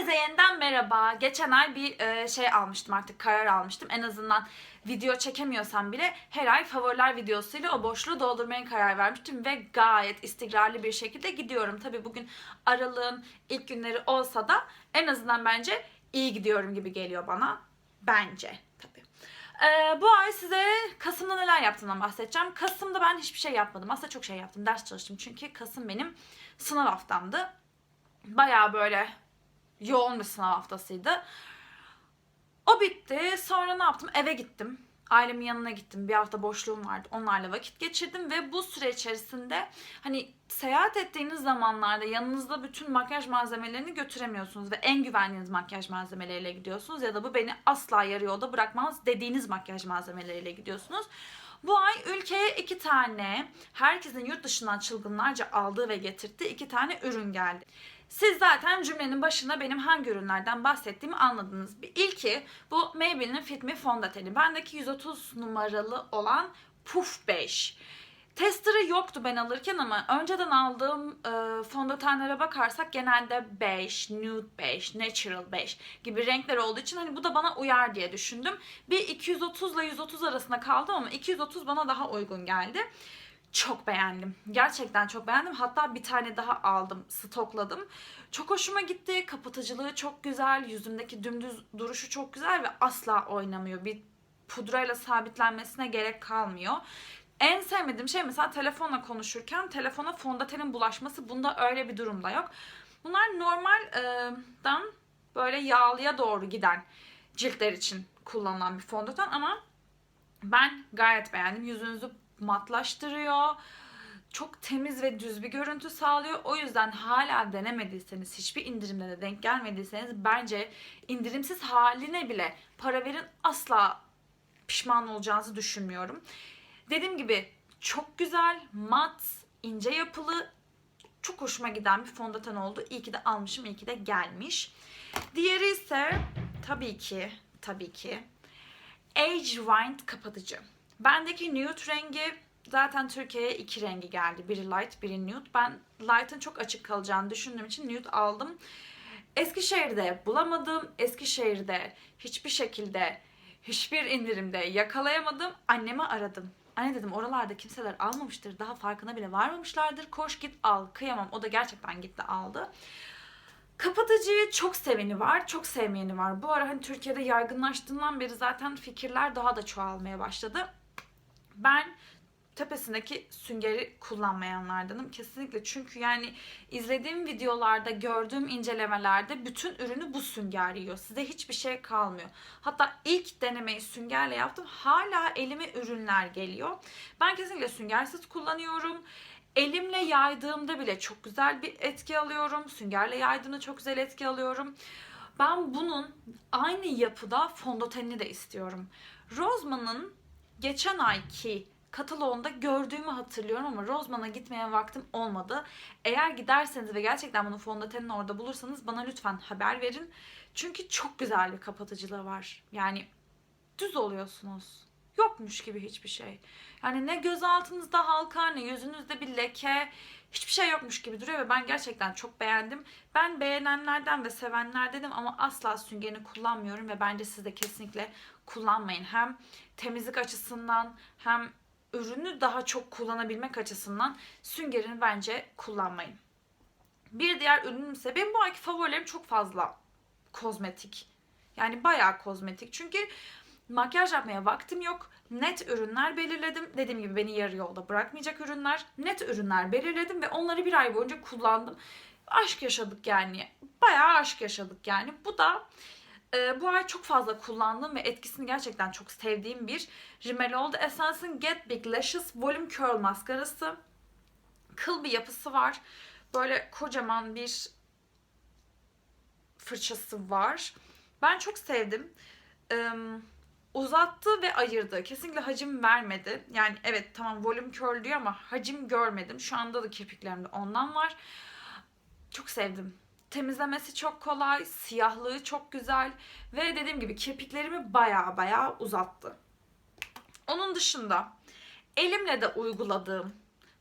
Herkese yeniden merhaba. Geçen ay bir e, şey almıştım artık karar almıştım. En azından video çekemiyorsam bile her ay favoriler videosuyla o boşluğu doldurmaya karar vermiştim. Ve gayet istikrarlı bir şekilde gidiyorum. Tabi bugün aralığın ilk günleri olsa da en azından bence iyi gidiyorum gibi geliyor bana. Bence tabii. Ee, bu ay size Kasım'da neler yaptığımdan bahsedeceğim. Kasım'da ben hiçbir şey yapmadım. Aslında çok şey yaptım. Ders çalıştım. Çünkü Kasım benim sınav haftamdı. Bayağı böyle yoğun bir sınav haftasıydı. O bitti. Sonra ne yaptım? Eve gittim. Ailemin yanına gittim. Bir hafta boşluğum vardı. Onlarla vakit geçirdim ve bu süre içerisinde hani seyahat ettiğiniz zamanlarda yanınızda bütün makyaj malzemelerini götüremiyorsunuz ve en güvendiğiniz makyaj malzemeleriyle gidiyorsunuz ya da bu beni asla yarı yolda bırakmaz dediğiniz makyaj malzemeleriyle gidiyorsunuz. Bu ay ülkeye iki tane herkesin yurt dışından çılgınlarca aldığı ve getirdiği iki tane ürün geldi. Siz zaten cümlenin başında benim hangi ürünlerden bahsettiğimi anladınız. Bir ilki bu Maybelline'in Fit Me fondöteni. Bendeki 130 numaralı olan Puff Beige. Tester'ı yoktu ben alırken ama önceden aldığım e, fondötenlere bakarsak genelde beige, nude beige, natural beige gibi renkler olduğu için hani bu da bana uyar diye düşündüm. Bir 230 ile 130 arasında kaldım ama 230 bana daha uygun geldi. Çok beğendim. Gerçekten çok beğendim. Hatta bir tane daha aldım, stokladım. Çok hoşuma gitti. Kapatıcılığı çok güzel. Yüzümdeki dümdüz duruşu çok güzel ve asla oynamıyor. Bir pudrayla sabitlenmesine gerek kalmıyor. En sevmediğim şey mesela telefonla konuşurken telefona fondötenin bulaşması. Bunda öyle bir durumda yok. Bunlar normalden böyle yağlıya doğru giden ciltler için kullanılan bir fondöten ama ben gayet beğendim. Yüzünüzü matlaştırıyor. Çok temiz ve düz bir görüntü sağlıyor. O yüzden hala denemediyseniz, hiçbir indirimde de denk gelmediyseniz bence indirimsiz haline bile para verin asla pişman olacağınızı düşünmüyorum. Dediğim gibi çok güzel, mat, ince yapılı, çok hoşuma giden bir fondöten oldu. İyi ki de almışım, iyi ki de gelmiş. Diğeri ise tabii ki, tabii ki Age Rind kapatıcı. Bendeki nude rengi zaten Türkiye'ye iki rengi geldi. Biri light, biri nude. Ben light'ın çok açık kalacağını düşündüğüm için nude aldım. Eskişehir'de bulamadım. Eskişehir'de hiçbir şekilde hiçbir indirimde yakalayamadım. Annemi aradım. Anne dedim oralarda kimseler almamıştır. Daha farkına bile varmamışlardır. Koş git al. Kıyamam. O da gerçekten gitti aldı. Kapatıcıyı çok seveni var, çok sevmeyeni var. Bu ara hani Türkiye'de yaygınlaştığından beri zaten fikirler daha da çoğalmaya başladı. Ben tepesindeki süngeri kullanmayanlardanım kesinlikle. Çünkü yani izlediğim videolarda, gördüğüm incelemelerde bütün ürünü bu sünger yiyor. Size hiçbir şey kalmıyor. Hatta ilk denemeyi süngerle yaptım. Hala elime ürünler geliyor. Ben kesinlikle süngersiz kullanıyorum. Elimle yaydığımda bile çok güzel bir etki alıyorum. Süngerle yaydığımda çok güzel etki alıyorum. Ben bunun aynı yapıda fondötenini de istiyorum. Rozman'ın geçen ayki kataloğunda gördüğümü hatırlıyorum ama Rozman'a gitmeye vaktim olmadı. Eğer giderseniz ve gerçekten bunu fondötenini orada bulursanız bana lütfen haber verin. Çünkü çok güzel bir kapatıcılığı var. Yani düz oluyorsunuz. Yokmuş gibi hiçbir şey. Yani ne göz altınızda halka ne yüzünüzde bir leke hiçbir şey yokmuş gibi duruyor ve ben gerçekten çok beğendim. Ben beğenenlerden ve sevenlerdenim ama asla süngerini kullanmıyorum ve bence siz de kesinlikle kullanmayın. Hem temizlik açısından hem ürünü daha çok kullanabilmek açısından süngerini bence kullanmayın. Bir diğer ürünüm ise benim bu ayki favorilerim çok fazla kozmetik. Yani bayağı kozmetik. Çünkü makyaj yapmaya vaktim yok. Net ürünler belirledim. Dediğim gibi beni yarı yolda bırakmayacak ürünler. Net ürünler belirledim ve onları bir ay boyunca kullandım. Aşk yaşadık yani. Bayağı aşk yaşadık yani. Bu da e, bu ay çok fazla kullandığım ve etkisini gerçekten çok sevdiğim bir rimel oldu. Essence'ın Get Big Lashes Volume Curl maskarası. Kıl bir yapısı var. Böyle kocaman bir fırçası var. Ben çok sevdim. Ee, uzattı ve ayırdı. Kesinlikle hacim vermedi. Yani evet tamam volüm curl diyor ama hacim görmedim. Şu anda da kirpiklerimde ondan var. Çok sevdim. Temizlemesi çok kolay, siyahlığı çok güzel ve dediğim gibi kirpiklerimi baya baya uzattı. Onun dışında elimle de uyguladığım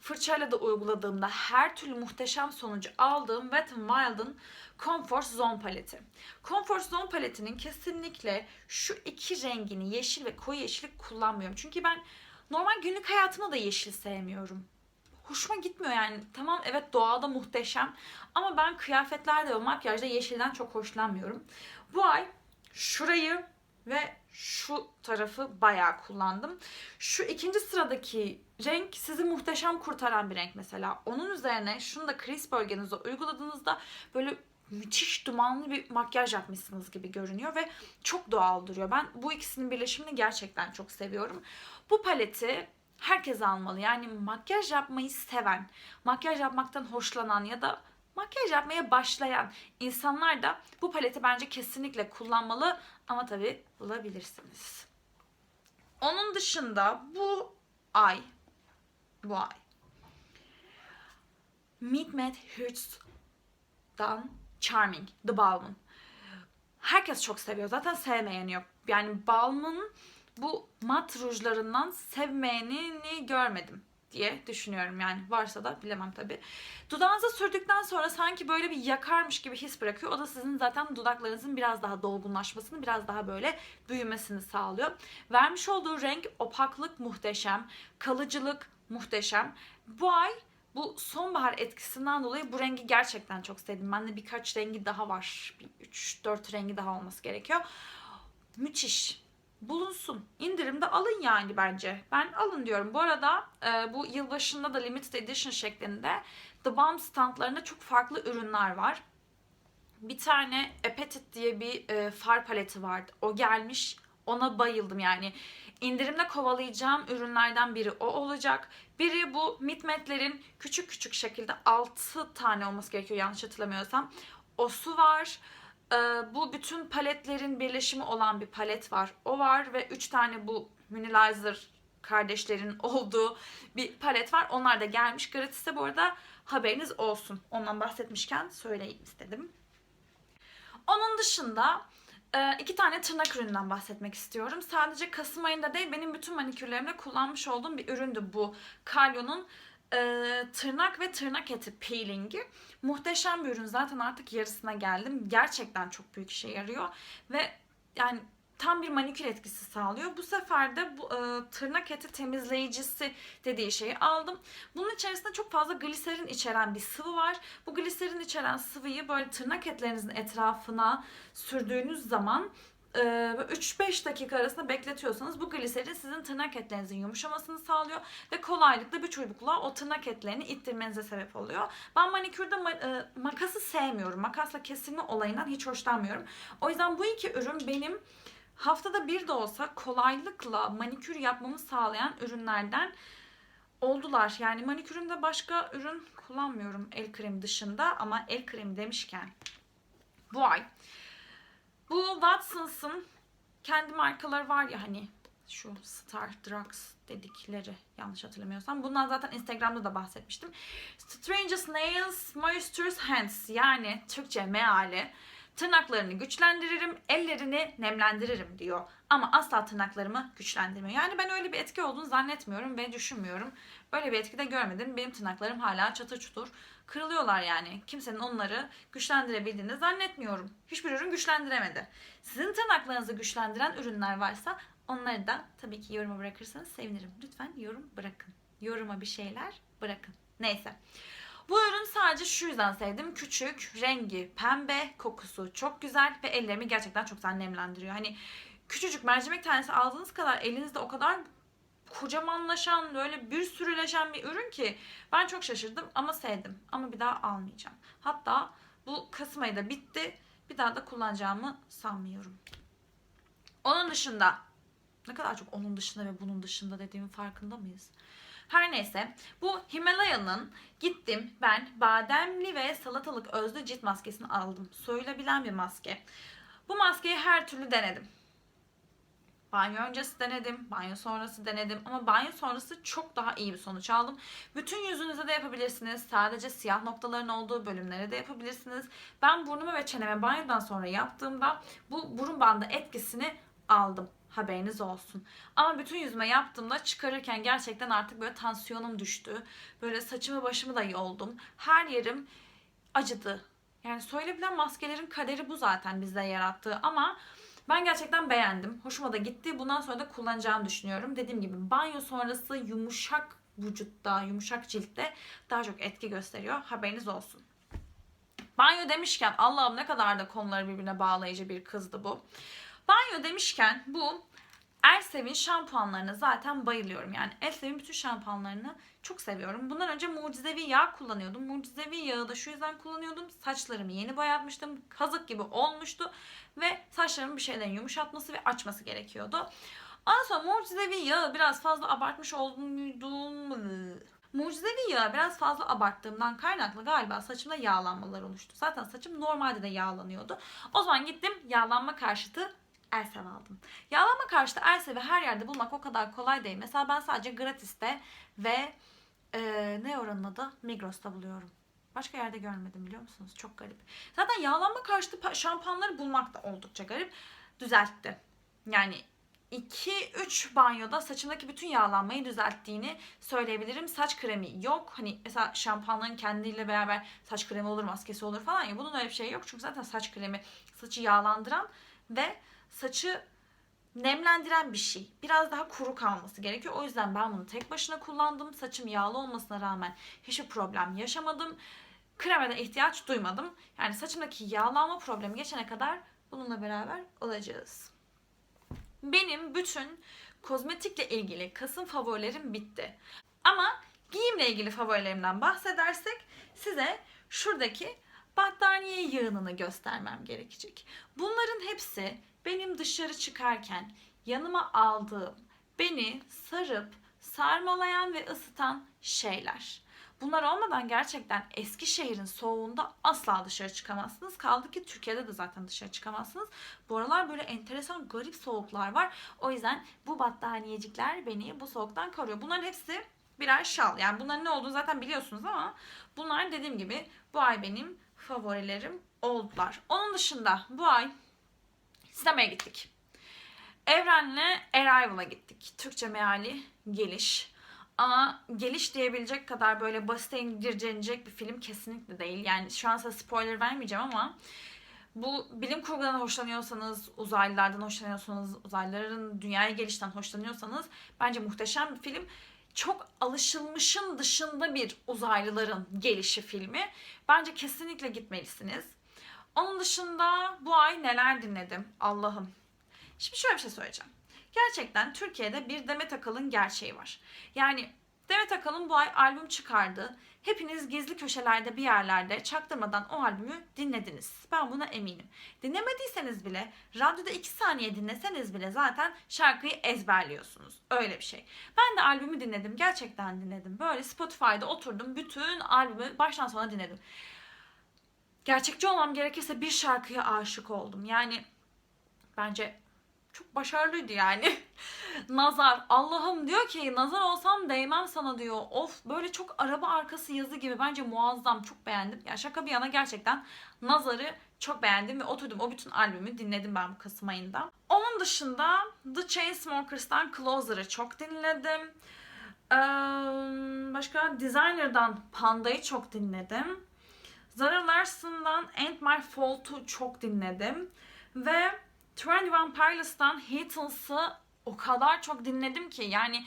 fırçayla da uyguladığımda her türlü muhteşem sonucu aldığım Wet n Wild'ın Comfort Zone paleti. Comfort Zone paletinin kesinlikle şu iki rengini yeşil ve koyu yeşili kullanmıyorum. Çünkü ben normal günlük hayatımda da yeşil sevmiyorum. Hoşuma gitmiyor yani. Tamam evet doğada muhteşem ama ben kıyafetlerde ve makyajda yeşilden çok hoşlanmıyorum. Bu ay şurayı ve şu tarafı bayağı kullandım. Şu ikinci sıradaki renk sizi muhteşem kurtaran bir renk mesela. Onun üzerine şunu da crease bölgenize uyguladığınızda böyle müthiş dumanlı bir makyaj yapmışsınız gibi görünüyor ve çok doğal duruyor. Ben bu ikisinin birleşimini gerçekten çok seviyorum. Bu paleti herkes almalı. Yani makyaj yapmayı seven, makyaj yapmaktan hoşlanan ya da makyaj yapmaya başlayan insanlar da bu paleti bence kesinlikle kullanmalı ama tabii bulabilirsiniz. Onun dışında bu ay ay Meet Matte Hurts'dan Charming, The Balm'ın. Herkes çok seviyor. Zaten sevmeyen yok. Yani Balm'ın bu mat rujlarından sevmeyenini görmedim diye düşünüyorum yani. Varsa da bilemem tabii. Dudağınıza sürdükten sonra sanki böyle bir yakarmış gibi his bırakıyor. O da sizin zaten dudaklarınızın biraz daha dolgunlaşmasını, biraz daha böyle büyümesini sağlıyor. Vermiş olduğu renk opaklık muhteşem, kalıcılık muhteşem. Bu ay bu sonbahar etkisinden dolayı bu rengi gerçekten çok sevdim. Bende birkaç rengi daha var. Bir 3-4 rengi daha olması gerekiyor. Müthiş bulunsun. İndirimde alın yani bence. Ben alın diyorum. Bu arada e, bu yılbaşında da limited edition şeklinde The Balm standlarında çok farklı ürünler var. Bir tane Epetit diye bir e, far paleti vardı. O gelmiş. Ona bayıldım yani. İndirimde kovalayacağım ürünlerden biri o olacak. Biri bu Mitmetlerin küçük küçük şekilde 6 tane olması gerekiyor yanlış hatırlamıyorsam. O su var. Ee, bu bütün paletlerin birleşimi olan bir palet var. O var ve 3 tane bu Munilizer kardeşlerin olduğu bir palet var. Onlar da gelmiş gratis'e bu arada haberiniz olsun. Ondan bahsetmişken söyleyeyim istedim. Onun dışında iki tane tırnak ürününden bahsetmek istiyorum. Sadece Kasım ayında değil benim bütün manikürlerimde kullanmış olduğum bir üründü bu. Kalyon'un e, tırnak ve tırnak eti peelingi. Muhteşem bir ürün. Zaten artık yarısına geldim. Gerçekten çok büyük işe yarıyor. Ve yani tam bir manikür etkisi sağlıyor. Bu sefer de bu e, tırnak eti temizleyicisi dediği şeyi aldım. Bunun içerisinde çok fazla gliserin içeren bir sıvı var. Bu gliserin içeren sıvıyı böyle tırnak etlerinizin etrafına sürdüğünüz zaman 3-5 dakika arasında bekletiyorsanız bu gliserin sizin tırnak etlerinizin yumuşamasını sağlıyor ve kolaylıkla bir çubukla o tırnak etlerini ittirmenize sebep oluyor. Ben manikürde ma- makası sevmiyorum. Makasla kesilme olayından hiç hoşlanmıyorum. O yüzden bu iki ürün benim haftada bir de olsa kolaylıkla manikür yapmamı sağlayan ürünlerden oldular. Yani manikürümde başka ürün kullanmıyorum el kremi dışında ama el kremi demişken bu ay bu Watsons'ın kendi markaları var ya hani şu Star Drugs dedikleri yanlış hatırlamıyorsam. Bundan zaten Instagram'da da bahsetmiştim. Strangest Nails Moistures Hands yani Türkçe meali tırnaklarını güçlendiririm, ellerini nemlendiririm diyor. Ama asla tırnaklarımı güçlendirmiyor. Yani ben öyle bir etki olduğunu zannetmiyorum ve düşünmüyorum. Öyle bir etki de görmedim. Benim tırnaklarım hala çatır çutur kırılıyorlar yani. Kimsenin onları güçlendirebildiğini zannetmiyorum. Hiçbir ürün güçlendiremedi. Sizin tırnaklarınızı güçlendiren ürünler varsa onları da tabii ki yoruma bırakırsanız sevinirim. Lütfen yorum bırakın. Yoruma bir şeyler bırakın. Neyse. Bu ürün sadece şu yüzden sevdim. Küçük, rengi pembe, kokusu çok güzel ve ellerimi gerçekten çok güzel nemlendiriyor. Hani küçücük mercimek tanesi aldığınız kadar elinizde o kadar kocamanlaşan böyle bir sürüleşen bir ürün ki ben çok şaşırdım ama sevdim. Ama bir daha almayacağım. Hatta bu Kasım ayı da bitti. Bir daha da kullanacağımı sanmıyorum. Onun dışında ne kadar çok onun dışında ve bunun dışında dediğimin farkında mıyız? Her neyse bu Himalaya'nın gittim ben bademli ve salatalık özlü cilt maskesini aldım. Soyulabilen bir maske. Bu maskeyi her türlü denedim. Banyo öncesi denedim, banyo sonrası denedim ama banyo sonrası çok daha iyi bir sonuç aldım. Bütün yüzünüze de yapabilirsiniz. Sadece siyah noktaların olduğu bölümlere de yapabilirsiniz. Ben burnumu ve çeneme banyodan sonra yaptığımda bu burun bandı etkisini aldım. Haberiniz olsun. Ama bütün yüzüme yaptığımda çıkarırken gerçekten artık böyle tansiyonum düştü. Böyle saçımı başımı da yoldum. Her yerim acıdı. Yani söyleyebilen maskelerin kaderi bu zaten bizde yarattığı ama ben gerçekten beğendim. Hoşuma da gitti. Bundan sonra da kullanacağımı düşünüyorum. Dediğim gibi banyo sonrası yumuşak vücutta, yumuşak ciltte daha çok etki gösteriyor. Haberiniz olsun. Banyo demişken Allah'ım ne kadar da konuları birbirine bağlayıcı bir kızdı bu. Banyo demişken bu Elsev'in şampuanlarına zaten bayılıyorum. Yani Elsev'in bütün şampuanlarını çok seviyorum. Bundan önce mucizevi yağ kullanıyordum. Mucizevi yağı da şu yüzden kullanıyordum. Saçlarımı yeni boyatmıştım. Kazık gibi olmuştu. Ve saçlarımı bir şeyden yumuşatması ve açması gerekiyordu. Ondan sonra mucizevi yağı biraz fazla abartmış olduğum Mucizevi yağı biraz fazla abarttığımdan kaynaklı galiba saçımda yağlanmalar oluştu. Zaten saçım normalde de yağlanıyordu. O zaman gittim yağlanma karşıtı Elsev aldım. Yağlanma karşıtı Elsev'i her yerde bulmak o kadar kolay değil. Mesela ben sadece gratis'te ve e, ne oranın adı? Migros'ta buluyorum. Başka yerde görmedim biliyor musunuz? Çok garip. Zaten yağlanma karşıtı şampuanları bulmak da oldukça garip. Düzeltti. Yani 2-3 banyoda saçımdaki bütün yağlanmayı düzelttiğini söyleyebilirim. Saç kremi yok. Hani mesela şampuanların kendiyle beraber saç kremi olur, maskesi olur falan ya. Bunun öyle bir şey yok. Çünkü zaten saç kremi saçı yağlandıran ve saçı nemlendiren bir şey. Biraz daha kuru kalması gerekiyor. O yüzden ben bunu tek başına kullandım. Saçım yağlı olmasına rağmen hiçbir problem yaşamadım. Kreme de ihtiyaç duymadım. Yani saçımdaki yağlanma problemi geçene kadar bununla beraber olacağız. Benim bütün kozmetikle ilgili Kasım favorilerim bitti. Ama giyimle ilgili favorilerimden bahsedersek size şuradaki battaniye yığınını göstermem gerekecek. Bunların hepsi benim dışarı çıkarken yanıma aldığım, beni sarıp sarmalayan ve ısıtan şeyler. Bunlar olmadan gerçekten Eskişehir'in soğuğunda asla dışarı çıkamazsınız. Kaldı ki Türkiye'de de zaten dışarı çıkamazsınız. Bu aralar böyle enteresan garip soğuklar var. O yüzden bu battaniyecikler beni bu soğuktan koruyor. Bunların hepsi birer şal. Yani bunların ne olduğunu zaten biliyorsunuz ama bunlar dediğim gibi bu ay benim favorilerim oldular. Onun dışında bu ay sinemaya gittik. Evren'le Arrival'a gittik. Türkçe meali geliş. Ama geliş diyebilecek kadar böyle basite indirgenecek bir film kesinlikle değil. Yani şu an size spoiler vermeyeceğim ama bu bilim kurgudan hoşlanıyorsanız, uzaylılardan hoşlanıyorsanız, uzaylıların dünyaya gelişten hoşlanıyorsanız bence muhteşem bir film. Çok alışılmışın dışında bir uzaylıların gelişi filmi. Bence kesinlikle gitmelisiniz. Onun dışında bu ay neler dinledim Allah'ım. Şimdi şöyle bir şey söyleyeceğim. Gerçekten Türkiye'de bir Demet Akalın gerçeği var. Yani Demet Akalın bu ay albüm çıkardı. Hepiniz gizli köşelerde bir yerlerde çaktırmadan o albümü dinlediniz. Ben buna eminim. Dinlemediyseniz bile radyoda 2 saniye dinleseniz bile zaten şarkıyı ezberliyorsunuz. Öyle bir şey. Ben de albümü dinledim. Gerçekten dinledim. Böyle Spotify'da oturdum. Bütün albümü baştan sona dinledim. Gerçekçi olmam gerekirse bir şarkıya aşık oldum. Yani bence çok başarılıydı yani. nazar. Allah'ım diyor ki nazar olsam değmem sana diyor. Of böyle çok araba arkası yazı gibi bence muazzam. Çok beğendim. Ya şaka bir yana gerçekten nazarı çok beğendim ve oturdum o bütün albümü dinledim ben bu Kasım ayında. Onun dışında The Chainsmokers'tan Closer'ı çok dinledim. Ee, başka Designer'dan Panda'yı çok dinledim. Zara Larson'dan Ain't My Fault'u çok dinledim. Ve 21 Pilots'tan Hitles'ı o kadar çok dinledim ki yani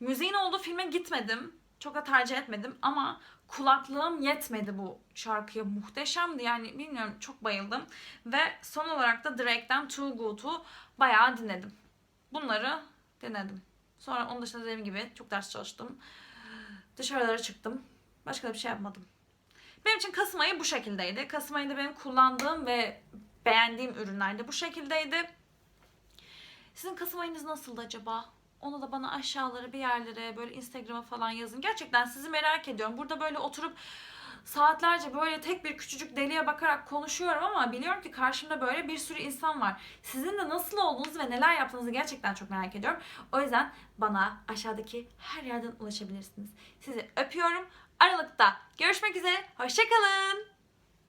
müziğin olduğu filme gitmedim. Çok da tercih etmedim ama kulaklığım yetmedi bu şarkıya. Muhteşemdi yani bilmiyorum çok bayıldım. Ve son olarak da Drake'den Too Good'u bayağı dinledim. Bunları dinledim. Sonra onun dışında dediğim gibi çok ders çalıştım. Dışarılara çıktım. Başka da bir şey yapmadım. Benim için Kasım ayı bu şekildeydi. Kasım ayında benim kullandığım ve beğendiğim ürünler de bu şekildeydi. Sizin Kasım ayınız nasıldı acaba? Onu da bana aşağılara bir yerlere böyle Instagram'a falan yazın. Gerçekten sizi merak ediyorum. Burada böyle oturup saatlerce böyle tek bir küçücük deliğe bakarak konuşuyorum ama biliyorum ki karşımda böyle bir sürü insan var. Sizin de nasıl olduğunuzu ve neler yaptığınızı gerçekten çok merak ediyorum. O yüzden bana aşağıdaki her yerden ulaşabilirsiniz. Sizi öpüyorum. Aralıkta görüşmek üzere. Hoşçakalın.